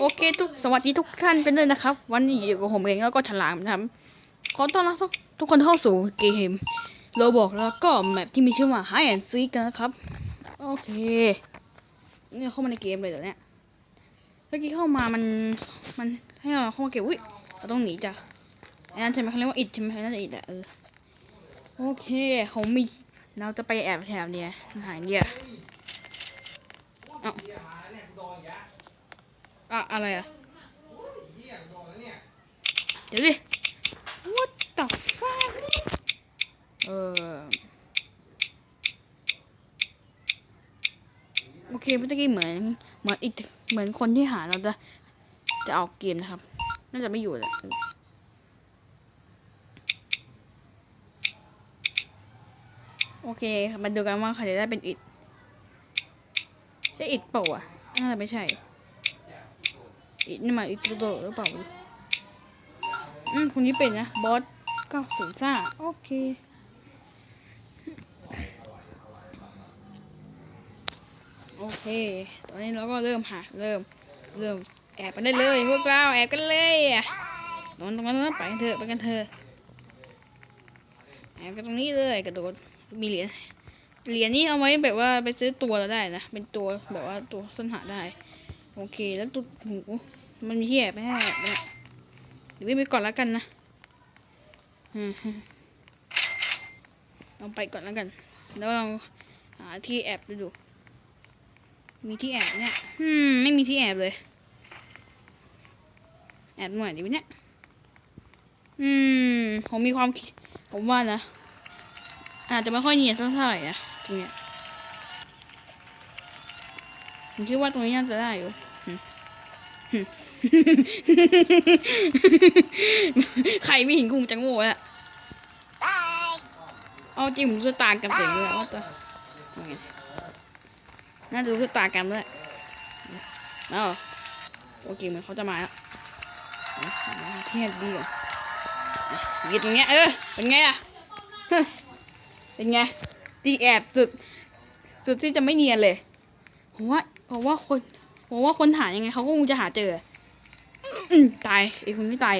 โอเคทุกสวัสดีทุกท่านเป็นด้วยนะครับ วันนี้อยู่กับผมเองแล้วก็ฉลามนะครับขอต้อนรับทุกคนเข้าสู่เกมโรบอกแล้วก็แมปที่มีชื่อว่า Hide and Seek กันนะครับ โอเคเนี่ยเข้ามาในเกมเลยเหรอเนี่ยเมื่อกี้เข้ามามันมันให้เราเข้ามาเก็บอุ้ยเราต้องหนีจากไอ้นั่นใช่ไหมเขาเรียกว่าอิดใช่ไหมนั่นอิดอะเออโอเคเขามีเราจะไปแอบแถวเนี่ยหายเนี่ยเอ้า อะอะไรอะเดี๋ยวดิ what the fuck เออโอเคเมื่อกี้เหมือนเหมือนอีกเหมือนคนที่หาเราจะจะออกเกมนะครับ น่าจะไม่อยู่แหละโอเคมาดูกันว่าใครจะได้เป็นอิดใช่อิดเปล่าวะน่าจะไม่ใช่ นี่มาอิดตัวโตหรือเปล่าอืมคนนี้เป็นนะบอสเก็ศูนย์ซ่าโอเคโอเค ตอนนี้เราก็เริ่มหาเริ่ม เริ่มแอบกันได้เลยพวกเราแอบกันเลยอะตรงนั้นตรงนั้นไปกันเถอะไปกันเถอะแอบกันตรงนี้เลยกระโดดมีเหรียญ เหรียญนี้เอาไว้แบบว่าไปซื้อตัวเราได้นะ เป็นตัวแบบว่าตัวสันหาได้ โอเค แล้วตัวหูมั มันมีที่แอบไหมให้แอบไหมเนี่ยเดี๋ยววิ่งไปก่อนแล้วกันนะอืมฮึลองไปก่อนแล้วกัน แล้วลองหาที่แอบดูดู มีที่แอบเนี่ยอืมไม่มีที่แอบเลย แอบหน่อยดิวะเนี่ยอืมผมมีความคิด ผมว่านะ อาจจะไม่ค่อยเนียนเท่าไหร่นะตรงเนี้ยผมคิดว่าตรงนี้น่าจะได้อยู่ ใครไม่เห็นคงจะโง่อะเอาจริงผมจะตากันเสียงเลยว่าตัวยังไงน่าจะรู้สตากันด้วยอ้าวโอเคเหมือนเขาจะมาแล้วเที่ยดีอะยืนตรงเนี้ยเออ เป็นไงอะฮึเป็นไงตีแอบสุด สุดที่จะไม่เนียนเลยผมว่าผมว่าคน ผมว่าคนหายังไงเขาก็คงจะหาเจออืตายไอ้คนไม่ตาย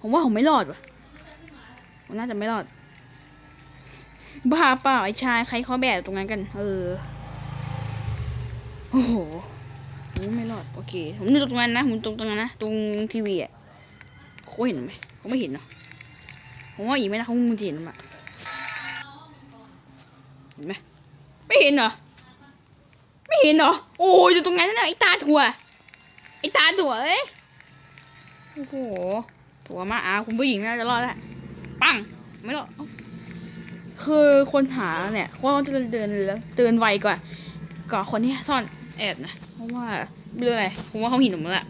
ผมว่าผมไม่รอดว่ะผมน่าจะไม่รอด บ้าเปล่าไอ้ชายใครเขาแบบตรงนั้นกัน เออ โอ้โหไม่รอด โอเค ผมนึกตรงนั้นนะ ผมตรงตรงนั้นนะ ตรงทีวีอะเขาเห็นไหมเขาไม่เห็นเนาะผมว่าอีกไม่นะเขาคงจะเห็นมั้งเห็นไหมไม่เห็นเหรอ ไม่เห็นเหรอ โอ้ยอยู่ตรงนั้นน่ะไอ้ตาถั่ว ไอ้ตาถั่วเอ้ย โอ้โห ถั่วมาอาคุณผู้หญิงน่าจะรอดแล้วปัง ไม่รอดคือคนหาเนี่ยเขาจะเดินแล้วเดินไวกว่ากว่าคนที่ซ่อนแอบนะ เพราะว่าเรื่องอะไรผมว่าเขาเห็นผมแล้วละ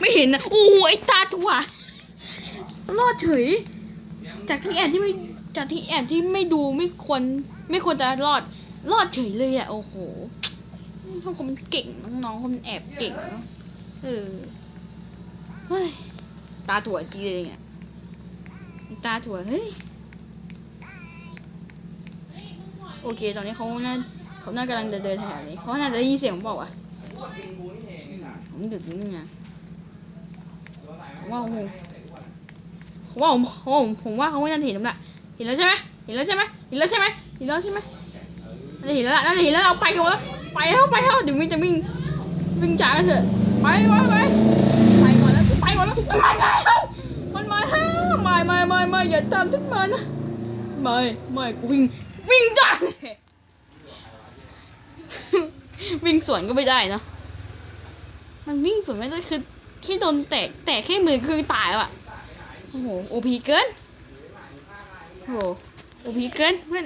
ไม่เห็นนะ โอ้โหไอ้ตาถั่ว รอดเฉย จากที่แอบที่ไม่ จากที่แอบที่ไม่ดูไม่ควร ไม่ควรจะรอด รอดเฉยเลยอะโอ้โห น้องคนมันเก่งน้องๆคนมันแอบเก่งเนอะเออเฮ้ยตาถั่วจริงเลยเนี่ยตาถั่วเฮ้ยโอเค ตอนนี้เขาน่าเขาน่ากำลังจะเดินแถวนี้เขาน่าจะได้ยินเสียงผมบอกว่ะผมดึกนิดนึงนะผมว่าผมว่าผมผมผมว่าเขาไม่น่าเห็นผมละเห็นแล้วใช่ไหมเห็นแล้วใช่ไหมเห็นแล้วใช่ไหมเห็นแล้วใช่ไหมน่าจะเห็นแล้วล่ะน่าจะเห็นแล้วเราไปกันแล้ว ไปแล้วไปแล้วเดี๋ยววิ่งจะวิ่งวิ่งจากกันเถอะไปไปไปไปก่อนแล้วไปก่อนแล้วมันมาแล้วมันมาแล้วไม่ไม่ไม่ไม่อย่าตามฉันมานะไม่ไม่กูวิ่งวิ่งจ้าวิ่งสวนก็ไม่ได้นะมันวิ่งสวนไม่ได้คือแค่โดนแตะแตะแค่มือคือตายแล้วอะโอ้โหโอพีเกินโอ้โหโอพีเกินเพื่อน